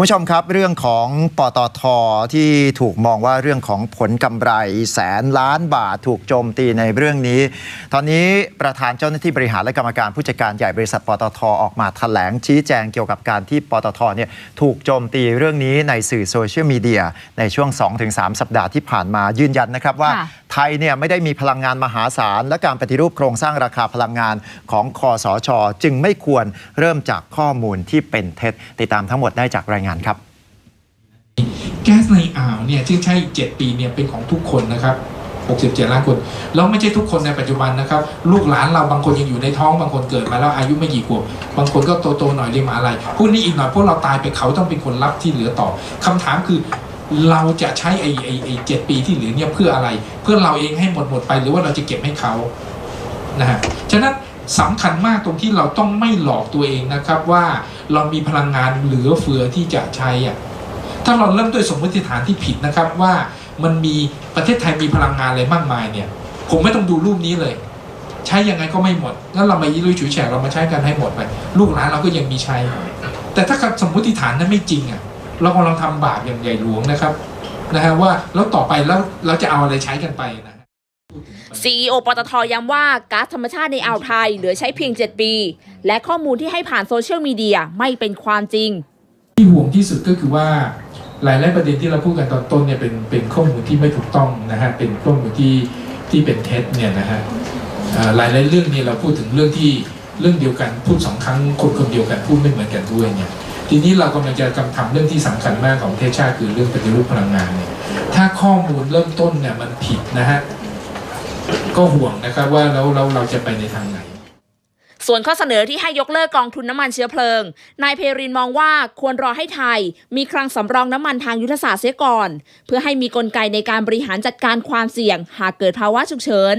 คุณผู้ชมครับเรื่องของปตทที่ถูกมองว่าเรื่องของผลกำไรแสนล้านบาทถูกโจมตีในเรื่องนี้ ตอนนี้ประธานเจ้าหน้าที่บริหารและกรรมการผู้จัดการใหญ่บริษัทปตทออกมาแถลงชี้แจงเกี่ยวกับการที่ปตทเนี่ยถูกโจมตีเรื่องนี้ในสื่อโซเชียลมีเดียในช่วง 2-3 สัปดาห์ที่ผ่านมายืนยันนะครับว่าไทยเนี่ยไม่ได้มีพลังงานมหาศาล และการปฏิรูปโครงสร้างราคาพลังงานของคอสช จึงไม่ควรเริ่มจากข้อมูลที่เป็นเท็จ ติดตามทั้งหมดได้จากรายงานครับ แก๊สในอ่าวเนี่ยที่ใช้7ปีเนี่ยเป็นของทุกคนนะครับ67ล้านคนแล้วไม่ใช่ทุกคนในปัจจุบันนะครับ ลูกหลานเราบางคนยังอยู่ในท้องบางคนเกิดมาแล้วอายุไม่กี่ขวบบางคนก็โตๆหน่อยเรียนมหาอะไรพวกนี้อีกหน่อยพวกเราตายไปเขาต้องเป็นคนรับที่เหลือต่อคำถามคือ เราจะใช้ไอ้ไอ้ไอ้เจ็ดปีที่เหลือเนี่ยเพื่ออะไร เพื่อเราเองให้หมดหมดไปหรือว่าเราจะเก็บให้เขานะฮะฉะนั้นสำคัญมากตรงที่เราต้องไม่หลอกตัวเองนะครับว่าเรามีพลังงานเหลือเฟือที่จะใช้อะถ้าเราเริ่มด้วยสมมติฐานที่ผิดนะครับว่ามันมีประเทศไทยมีพลังงานอะไรมากมายเนี่ย ผมไม่ต้องดูรูปนี้เลย ใช้ยังไงก็ไม่หมดงั้นเรามายี่ลุยฉุยแฉกเรามาใช้กันให้หมดไปลูกหลานเราก็ยังมีใช้ แต่ถ้าสมมติฐานนั้นไม่จริงอะ เรากำลังทำบาปอย่างใหญ่หลวงนะครับนะฮะว่าแล้วต่อไปแล้วเราจะเอาอะไรใช้กันไปนะ CEO ปตทย้ำว่าก๊าซธรรมชาติในอ่าวไทยเหลือใช้เพียง 7 ปี และข้อมูลที่ให้ผ่านโซเชียลมีเดียไม่เป็นความจริง ที่ห่วงที่สุดก็คือว่าหลายๆประเด็นที่เราพูดกันตอนต้นเนี่ยเป็นเป็นข้อมูลที่ไม่ถูกต้องนะฮะเป็นข้อมูลที่ที่เป็นเท็จเนี่ยนะฮะเอ่อหลายๆเรื่องเนี่ยเราพูดถึงเรื่องที่เรื่องเดียวกันพูดสองครั้งคนคนเดียวกันพูดไม่เหมือนกันด้วยเนี่ย ทีนี้เรากำลังจะกำทำเรื่องที่สำคัญมากของประเทศชาติคือเรื่องปฏิรูปพลังงานเนี่ยถ้าข้อมูลเริ่มต้นเนี่ยมันผิดนะฮะก็ห่วงนะครับว่าแล้วเราเราจะไปในทางไหน ส่วนข้อเสนอที่ให้ยกเลิกกองทุนน้ำมันเชื้อเพลิง นายเพรินมองว่าควรรอให้ไทย มีคลังสำรองน้ำมันทางยุทธศาสตร์เสียก่อน เพื่อให้มีกลไกในการบริหารจัดการความเสี่ยง หากเกิดภาวะฉุกเฉิน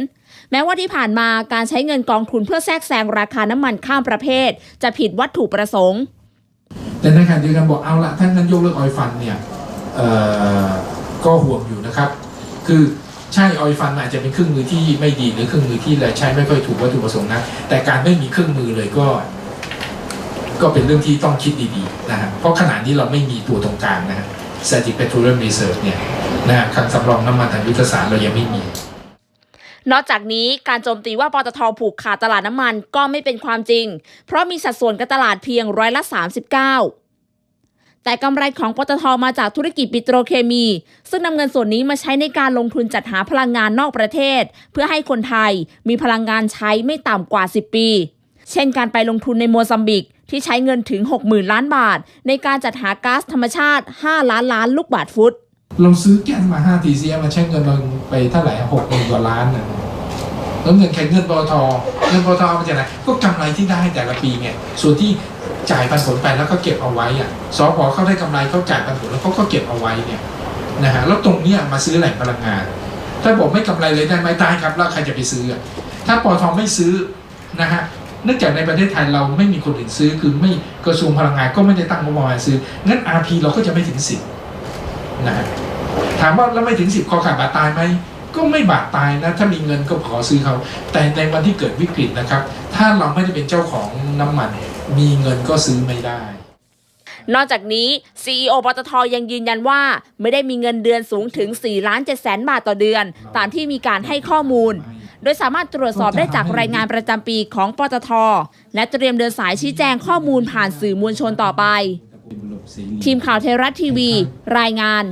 แม้ว่าที่ผ่านมาการใช้เงินกองทุนเพื่อแทรกแซงราคาน้ำมันข้ามประเภท จะผิดวัตถุประสงค์ แต่ในขณะเดียวกันบอกเอาละถ้างั้นยกเลิกออยฟันเนี่ยก็ห่วงอยู่นะครับ คือใช่ออยฟันอาจจะเป็นเครื่องมือที่ไม่ดีหรือเครื่องมือที่ใช้ไม่ค่อยถูกวัตถุประสงค์นะแต่การไม่มีเครื่องมือเลยก็ก็เป็นเรื่องที่ต้องคิดดีๆนะฮะ เพราะขณะนี้เราไม่มีตัวตรงกลางนะฮะ Strategic Petroleum Reserve เนี่ยนะฮะคลังสำรองน้ำมันทางยุทธศาสตร์เรายังไม่มี นอกจากนี้การโจมตีว่าปตทผูกขาดตลาดน้ำมันก็ไม่เป็นความจริง เพราะมีสัดส่วนการตลาดเพียงร้อยละ 39 แต่กำไรของปตทมาจากธุรกิจปิโตรเคมี ซึ่งนำเงินส่วนนี้มาใช้ในการลงทุนจัดหาพลังงานนอกประเทศ เพื่อให้คนไทยมีพลังงานใช้ไม่ต่ำกว่า 10 ปี เช่นการไปลงทุนในโมซัมบิกที่ใช้เงินถึง 60,000 ล้านบาท ในการจัดหาก๊าซธรรมชาติ 5 ล้านล้านลูกบาทฟุต เราซื้อแก๊สมา5 TCM มาใช้เงินเราไปเท่าไหร่หกหมื่นกว่าล้านนะแล้วเงินแค่เงินปตทเงินปตทเอามาจากไหนก็กำไรที่ได้แต่ละปีเนี่ยส่วนที่จ่ายปันผลไปแล้วก็เก็บเอาไว้อะสพเขาได้กำไรเขาจ่ายปันผลแล้วเขาก็เก็บเอาไว้เนี่ยนะฮะแล้วตรงเนี้ยมาซื้อแหล่งพลังงาน ถ้าบอกไม่กำไรเลยได้ไหมได้ครับแล้วใครจะไปซื้อ ถ้าปตทไม่ซื้อนะฮะเนื่องจากในประเทศไทยเราไม่มีคนอื่นซื้อคือไม่กระทรวงพลังงานก็ไม่ได้ตั้งงบประมาณซื้องั้น RP เราก็จะไม่ถึงสิบ นะถามว่าแล้วไม่ถึงสิบคอขาดบาดตายไหมก็ไม่บาดตายนะถ้ามีเงินก็ขอซื้อเขา แต่ในวันที่เกิดวิกฤตนะครับ ถ้าเราไม่ได้เป็นเจ้าของน้ำมัน มีเงินก็ซื้อไม่ได้ นอกจากนี้ CEO ปตทยังยืนยันว่า ไม่ได้มีเงินเดือนสูงถึง4ล้าน7แสนบาทต่อเดือน ตามที่มีการให้ข้อมูล โดยสามารถตรวจสอบได้จากรายงานประจำปีของปตท และเตรียมเดินสายชี้แจงข้อมูลผ่านสื่อมวลชนต่อไป ทีมข่าวไทยรัฐทีวี รายงาน